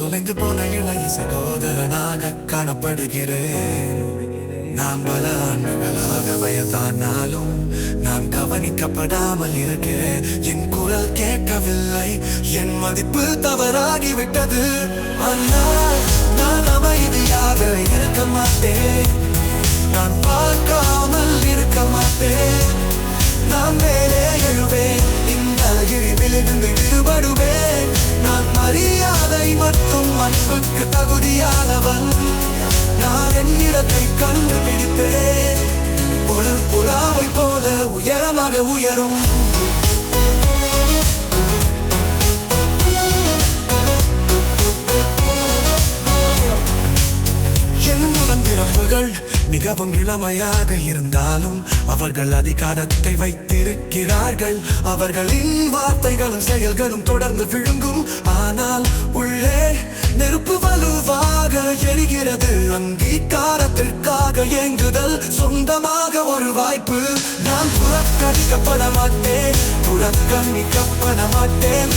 தொலைந்து போன இளைய சகோதரனாக காணப்படுகிறேன். நான் பல ஆண்டுகளாக வயதானாலும் நான் கவனிக்கப்படாமல் இருக்கிறேன். என் குரல் கேட்கவில்லை என் மதிப்பு தவறாகிவிட்டது. ஆனால் நான் அமைதியாக இருக்க மாட்டேன். நான் பார்க்காமல் இருக்க மாட்டேன். நான் மேலே எழுவேன். இந்த விடுபடுவேன். நான் மரியாதை மற்றும் அன்புக்கு தகுதியானவன். நான் என்னிடத்தை இடத்தை கண்டுபிடிப்பேன். ஒரு புறாவை போல உயரமாக உயரும். மிகவும் இளமையாக இருந்தாலும் அவர்கள் அதிகாரத்தை வைத்திருக்கிறார்கள். அவர்களின் வார்த்தைகளும் செயல்களும் தொடர்ந்து விழுங்கும். ஆனால் உள்ளே நெருப்பு வலுவாக எரிகிறது. அங்கீகாரத்திற்காக ஏங்குதல் சொந்தமாக ஒரு வாய்ப்பு. நான் புறக்கணிக்கப்பட மாட்டேன் புறக்கணிக்கப்பட மாட்டேன்.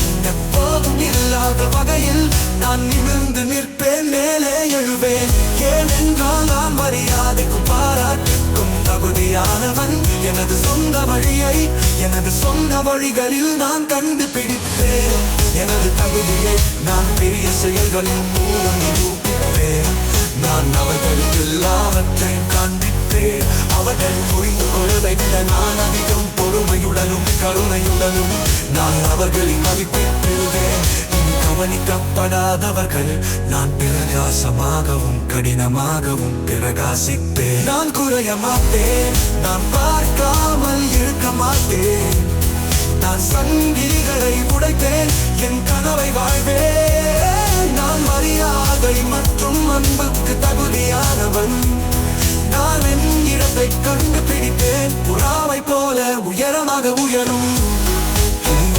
எப்போதும் இல்லாத வகையில் நான் நிமிர்ந்து நிற்பேன் மேலே எழுவேன். ஏனென்றால் நான் மரியாதைக்கும் பாராட்டுக்கும் தகுதியானவன் எனது சொந்த வழியை எனது சொந்த வழிகளில் நான் கண்டுபிடிப்பேன். எனது தகுதியை நான் பெரிய செயல்களின் மூலம் நிரூபிப்பேன். நான் அவர்களுக்கு எல்லாவற்றையும் காண்பிப்பேன். அவர்கள் புரிந்து கொள்ள வைத்த நான் அதிகம் பொறுமையுடனும் கருணையுடனும். நான் அவர்களின் மதிப்பை பெறுவேன் கவனிக்கப்படாதவர்கள். நான் பிரகாசமாகவும் கடினமாகவும் பிரகாசிப்பேன். நான் குறைய மாட்டேன் நான் பார்க்காமல் இருக்க மாட்டேன். நான் சங்கிலிகளை உடைத்தேன் என் கனவை வாழ்வேன். நான் மரியாதை மற்றும் அன்புக்கு தகுதியானவன். நான் இடத்தை கண்டு பிடித்தேன் புறாவை போல உயரமாக உயரும். என்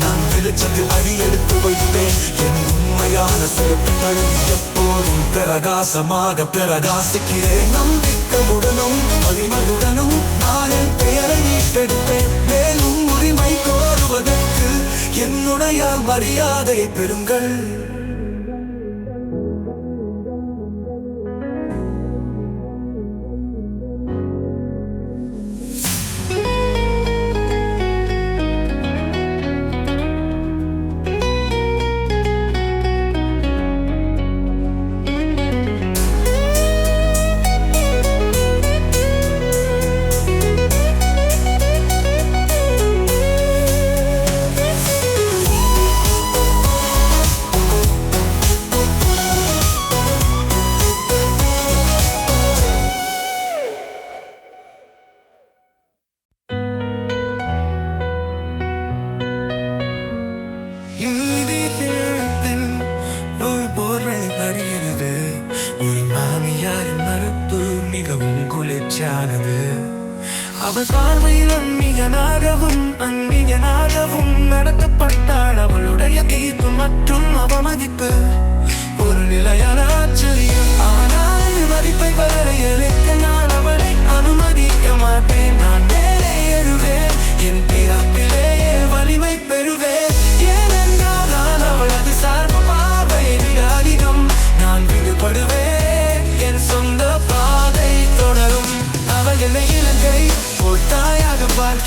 நான் வெளிச்சத்தில் அடி எடுத்து வைப்பேன் என் உண்மையான சிறப்பு தழுவி எப்போதும் பிரகாசமாக பிரகாசிக்கிறேன். நம்பிக்கையுடனும் மதிமதுடனும் நான் என் பெயரை மீட்டெடுப்பேன். மேலும் உரிமை கோருவதற்கு என்னுடைய மரியாதை பெறுங்கள்.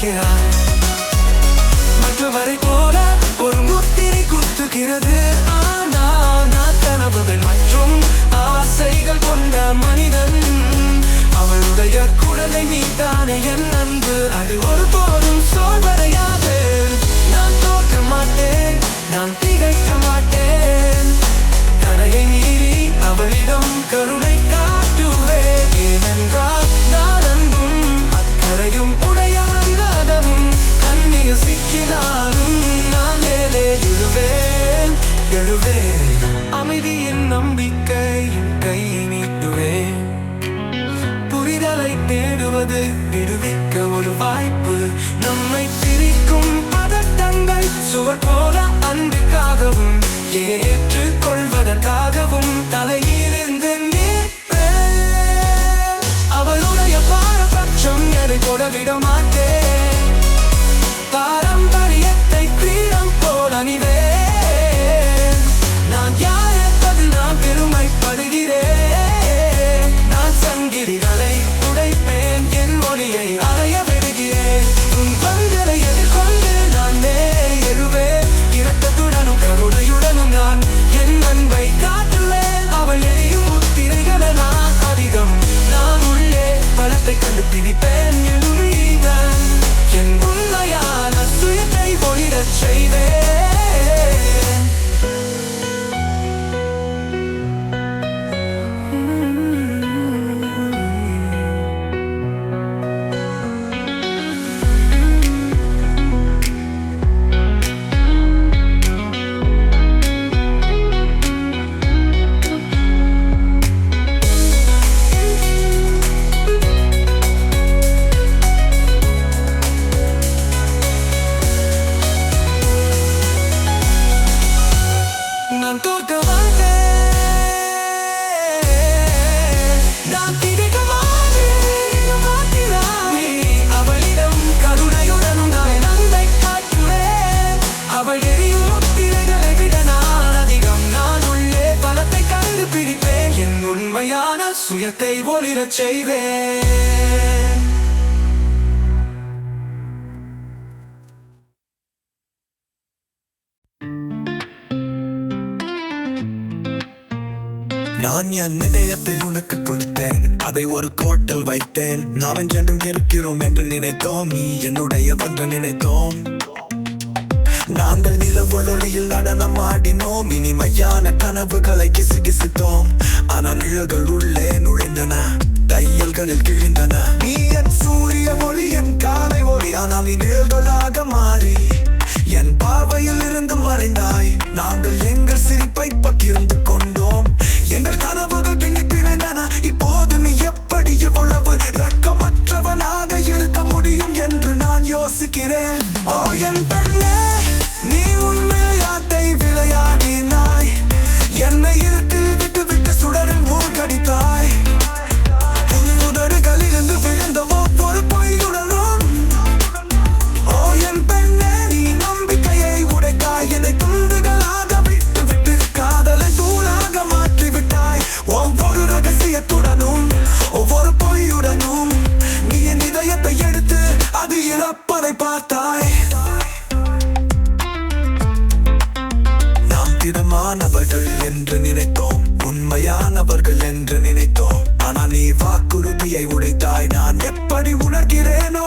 தாயாக பார்க்கிறாள் மற்றவரை போல ஒரு முத்திரை குத்துகிறது. ஆனால் நான் கனவுகள் மற்றும் ஆசைகள் கொண்ட மனிதன். அவளுடைய குடலை தானே என் அன்பு. அது ஒருபோதும் சோர்வடையாது. கொள்வதற்காகவும் தலையிலிருந்து நிற்ப. அவளுடைய பாரபட்சம் எதை கூட விட மாட்டேன் பாரம்பரியத்தை கிரீடம் போல் அணிவே. Baby, baby ஒளிரச் செய்வேன். நான் என் இதயத்தை உனக்கு கொடுத்தேன். அதை ஒரு கோட்டில் வைத்தேன். நாம் என்றும் இருக்கிறோம் என்று நினைத்தோம். நீ என்னுடைய என்று நினைத்தோம். நாங்கள் நிலவொளியில் நடனம் ஆடினோம். இனிமையான கனவுகளை கிசு கிசுத்தோம். ஆனால் நிழல்கள் உள்ளே நுழைந்தன. தையல்களில் கிழிந்தன. நீ என் சூரிய ஒளி என் காலை ஒளி ஆனால் நீ நிழல்களாக மாறி என் பார்வையில் இருந்து மறைந்தாய். நாங்கள் எங்கள் சிரிப்பை பகிர்ந்து கொண்டோம். பார்த்தாய் நாம் திடமானவர்கள் என்று நினைத்தோம். உண்மையானவர்கள் என்று நினைத்தோம். ஆனால் நீ வாக்குறுதியை உடைத்தாய். நான் எப்படி உணர்கிறேனோ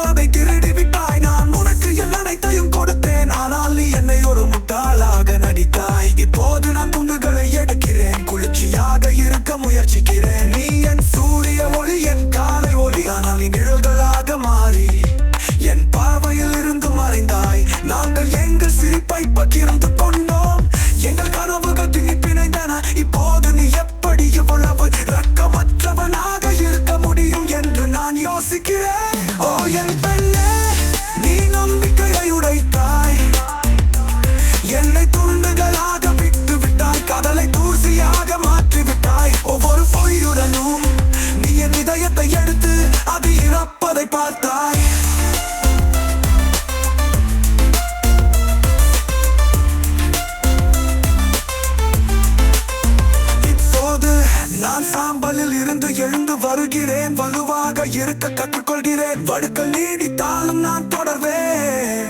வருகிறேன் வலுவாக இருக்க கற்றுக்கொள்கிறேன். வடுக்கள் நீடித்தாலும் நான் தொடர்வேன்.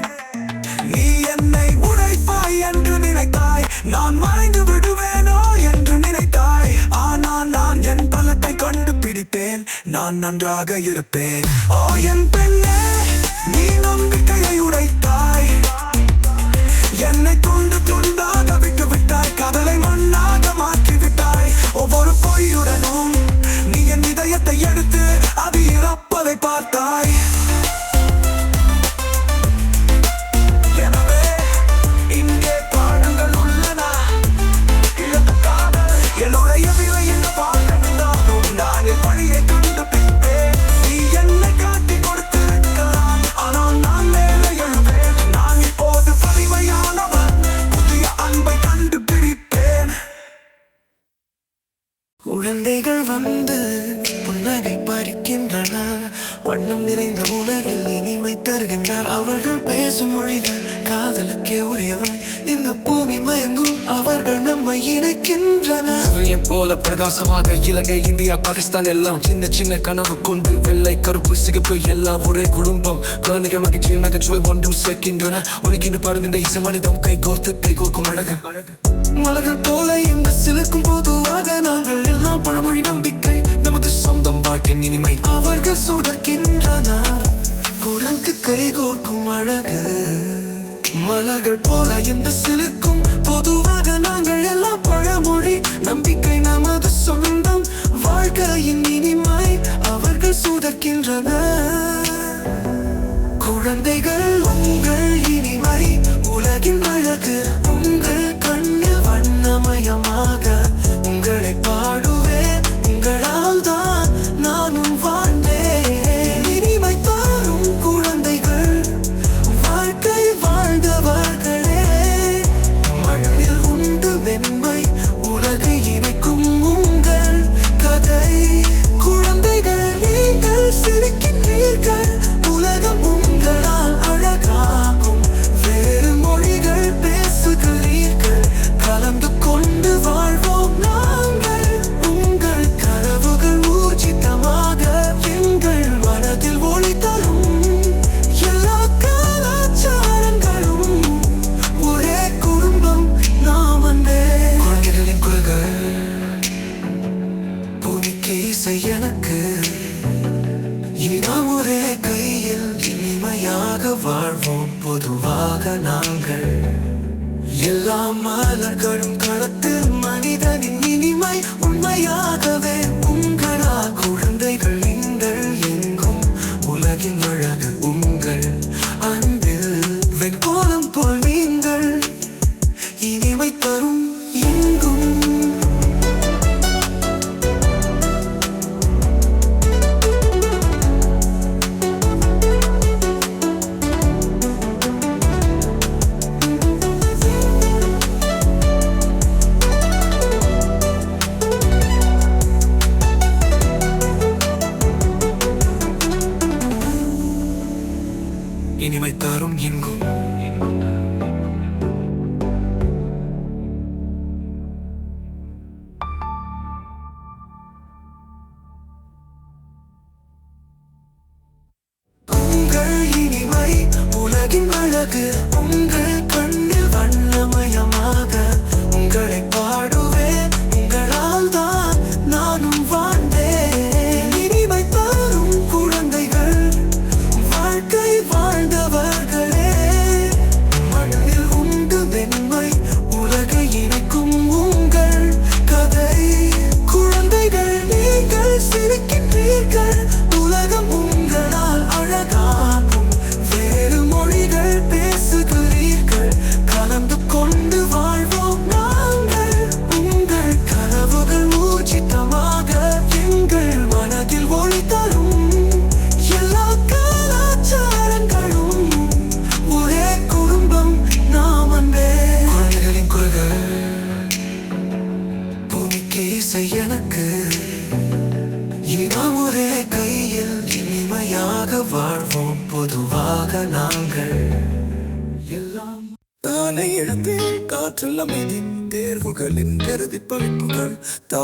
நீ என்னை உழைப்பாய் என்று நினைத்தாய். நான் மறைந்து விடுவேனோ என்று நினைத்தாய். ஆனால் நான் என் பலத்தை கண்டுபிடிப்பேன். நான் நன்றாக இருப்பேன். ஓ என் பெண்ணே நீ நம்பிக்கையை உடை தருகின்றார் அவர்கள் பேசும் மொழிகள் காதலுக்கே உரியவை. இந்த பூமி மயங்கும் அவர்கள் நம்மை இணைக்கின்றன. போல பிரகாசமாக இலங்கை இந்தியா பாகிஸ்தான் எல்லாம் சின்ன சின்ன கனவு கொண்டு வெள்ளை கருப்பு சிகப்பு எல்லாம் ஒரே குடும்பம். குழந்தைகள் மகிழ்ச்சி நகைச்சுவை ஒன்றும் சேர்க்கின்றன. உனக்கின்று பருந்த இசை மனிதம் கை கோர்த்து கை கோர்க்கும் அழகு. மலர்கள் போல இந்த சிலுக்கும் பொதுவாக நாங்கள் எல்லாம் பழமொழி நம்பிக்கை. நமது சொந்தம் வாழ்க்கையின் இனிமை. அவர்கள் சுடக்கின்றனர் குரங்கு கை கோர்க்கும் அழகு. மலர்கள் போல இந்த சிலுக்கும். பொதுவாக நாங்கள் எல்லாம் பழமொழி. நம்பிக்கை நமது சொந்தம். வாழ்க்கையின் இனிமை அவர்கள் சுடக்கின்றனர் குழந்தைகள் உங்கள் இனிமை. உலகின் அழகு உங்கள் கண்ணு வண்ணமயமாக பொதுவாக நாங்கள். எல்லா மலர்களும் களத்தில் மனிதனின் இனிமை உண்மையாகவே.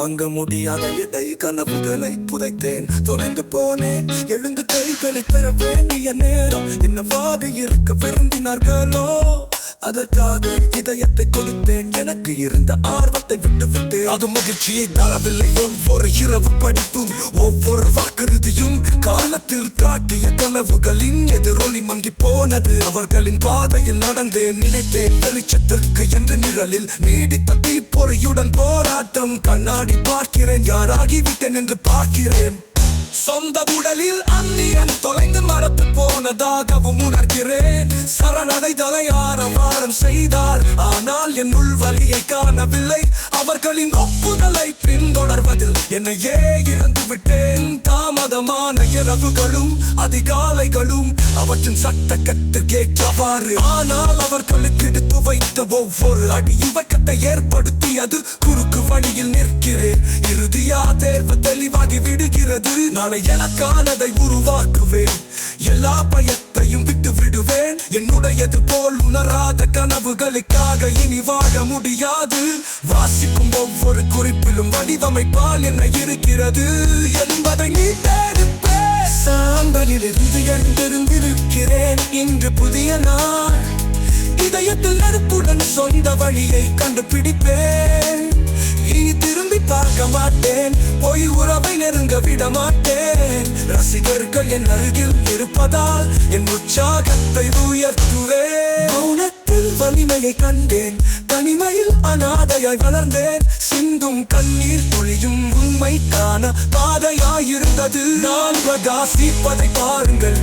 தாங்க முடியாத இடை கனவுகளை புதைத்தேன். தொலைந்து போனேன். எழுந்து கைகளை பெற வேண்டிய நேரம். என்ன வாதி இருக்க விரும்பினார்களோ? அதற்காக இதயத்தை கொடுத்தேன் எனக்கு இருந்த ஆர்வத்தை விட்டு விட்டு அது மகிழ்ச்சியை தரவில்லை. ஒவ்வொரு இரவு படிப்பும் ஒவ்வொரு வாக்குறுதியும் காலத்தில் காட்டிய கனவுகளின் எதிரொலி மங்கி போனது. அவர்களின் பாதையில் நடந்தேன் நினைத்தேன். வெளிச்சத்திற்கு என்ற நிழலில் நீடித்த தீப்பொறியுடன் போராட்டம். கண்ணாடி பார்க்கிறேன் யாராகிவிட்டேன் என்று பார்க்கிறேன். சொந்த உடலில் அந்நியன் தொலைந்து மரத்து போனதாகவும் உணர்கிறேன். சரணடைதலை வாரம் செய்தார். ஆனால் என் உள் வலியை காணவில்லை. அவர்களின் ஒப்புதலை பின்தொடர்வதில் என்னையே இறந்து விட்டேன். தாமதமான இரவுகளும் அதிகாலைகளும் அவற்றின் சட்ட கட்டு கேட்டவாறு ஆனால் அவர்களுக்கு எடுத்து வைத்த ஒவ்வொரு அடி இவக்கத்தை ஏற்படுத்தியது குறுக்கு வழியில் நிற்கிறேன். இறுதியா தேர்வு தெளிவாகி விடுகிறது. நாளை எனக்கானதை உருவாக்குவேன். எல்லா பயத்தையும் விட்டு விடுவேன். என்னுடையது போல் உணராத கனவுகளுக்காக இனி வாழ முடியாது. இருக்கும் ஒவ்வொரு குறிப்பிலும் வடிவமைப்பால் என்ன இருக்கிறது என்பதை நீ தேடுப்பே சாம்பலிலிருந்து எழுந்திருந்திருக்கிறேன் இன்று புதிய நாள். இதயத்தில் நெருப்புடன் சொந்த வழியை கண்டுபிடிப்பேன். இனி திரும்பி பார்க்க மாட்டேன். பொய் உறவை நெருங்க விட மாட்டேன். ரசிகர்கள் என் அருகில் இருப்பதால் என் உற்சாகத்தை உயர்த்துவேன். மௌனத்தில் வலிமையை கண்டேன். தனிமையில் அனாதையாய் வளர்ந்தேன். சிந்தும் கண்ணீர் துளியும் உண்மைக்கான பாதையாயிருந்தது. நான் பிரகாசிப்பதை பாருங்கள்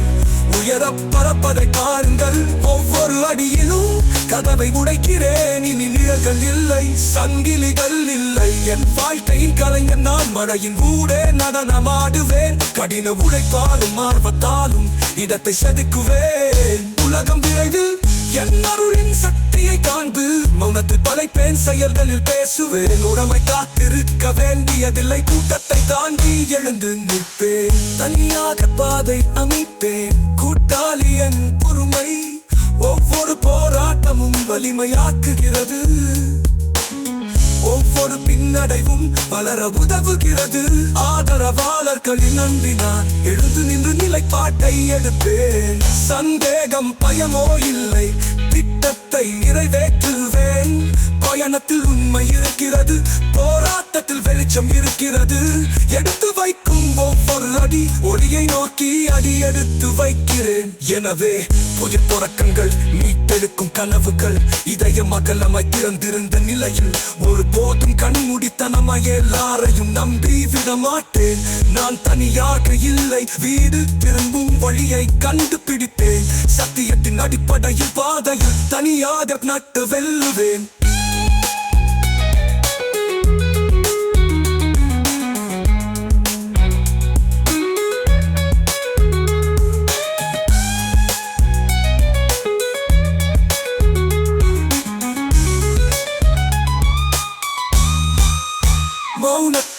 உயர பறப்பதை பாருங்கள். ஒவ்வொரு அடியிலும் கதவை உடைக்கிறேன். இனி நிழல்கள் இல்லை சங்கிலிகள் இல்லை. என் வாழ்க்கையின் கலைஞன் நான் மழையின் ஊடே நடனமாடுவேன். கடின உழைப்பாலும் ஆர்வத்தாலும் இடத்தை செதுக்குவேன். உலகம் விரைவில் என் அருளின் சக்தியை காண்பு. மௌனத்தில் பலைப்பேன் செயல்களில் பேசுவேன். உடமை காத்திருக்க வேண்டியதில்லை கூட்டத்தை தாண்டி எழுந்து நிற்பேன். தனியாக பாதை அமைப்பேன். கூட்டாளி என் பொறுமை ஒவ்வொரு போராட்டமும் வலிமையாக்குகிறது. ஒரு பின்னடைவும் வளர உதவுகிறது. ஆதரவாளர்களின் நம்பினார் எழுந்து நின்று நிலைப்பாட்டை எடுப்பேன். சந்தேகம் பயமோ இல்லை. திட்டத்தை நிறைவேற்றுவேன். பயணத்தில் உண்மை இருக்கிறது. போராட்டத்தில் வெளிச்சம் இருக்கிறது. எடுத்து வைக்கும் வைக்கும் ஒரு அடி ஒளியை நோக்கி அடி எடுத்து வைக்கிறேன். எனவே புதிய தொடக்கங்கள் மீட்டெடுக்கும் கனவுகள் இதய அகலமாய் திறந்திருந்த நிலையில் ஒரு போதும் கண்மூடித்தனமாய் எல்லாரையும் நம்பி விட மாட்டேன். நான் தனியாக இல்லை வீடு திரும்பும் வழியை கண்டுபிடிப்பேன் சத்தியத்தின் அடிப்படையில் பாதையில் தனியாக நட்டு வெல்லுவேன்.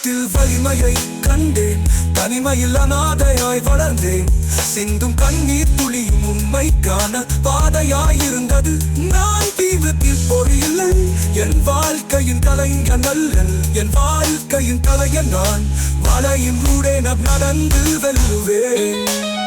மௌனத்தில் வலிமையை கண்டேன். தனிமையில் அநாதையாய் வளர்ந்தேன். சிந்தும் கண்ணீர் துளியும் உண்மைக்கான பாதையாயிருந்தது. நான் தீவிரத்தில் பொறியில்லை என் வாழ்க்கையின் கலைஞன் அல்லன் என் வாழ்க்கையின் கலைஞன் நான். வலையின் ஊடே நான் நடந்து வெல்லுவேன்.